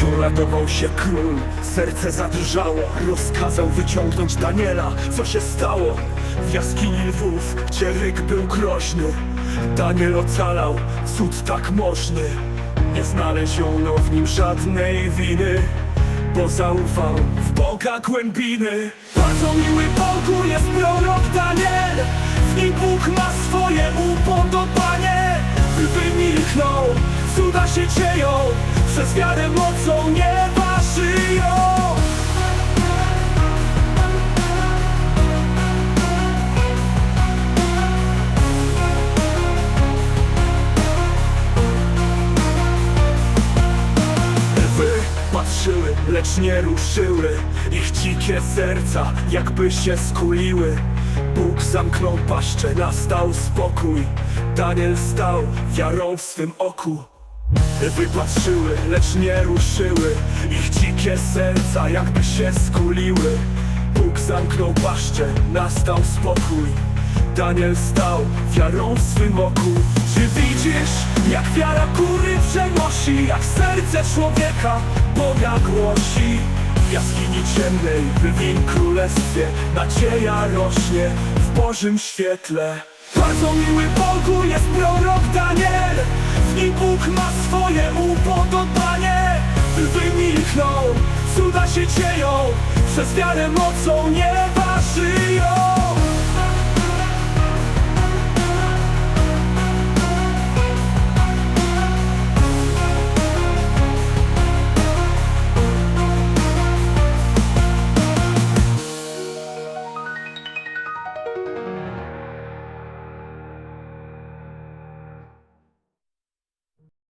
uratował się król. Serce zadrżało, rozkazał wyciągnąć Daniela. Co się stało? W jaskini lwów, gdzie ryk był groźny. Daniel ocalał, cud tak możny. Nie znaleziono w nim żadnej winy Bo zaufał w Boga głębiny. Bardzo miły Bogu jest prorok Daniel. W nim Bóg ma swoje upodobanie. By wymilknął, cuda się dzieją Przez wiarę mocą nieba żyją Lwy patrzyły, lecz nie ruszyły Ich dzikie serca jakby się skuliły. Bóg zamknął paszczę, nastał spokój. Daniel stał wiarą w swym oku Lwy patrzyły, lecz nie ruszyły. Ich dzikie serca jakby się skuliły. Bóg zamknął paszczę, nastał spokój. Daniel stał wiarą w swym oku. Czy widzisz, jak wiara góry przenosi Jak serce człowieka Boga głosi? W jaskini ciemnej, w lwim królestwie Nadzieja rośnie w Bożym świetle. Bardzo miły Bogu jest Bóg ma swoje upodobanie. Lwy milkną, cuda się dzieją. Przez wiarę mocą nieba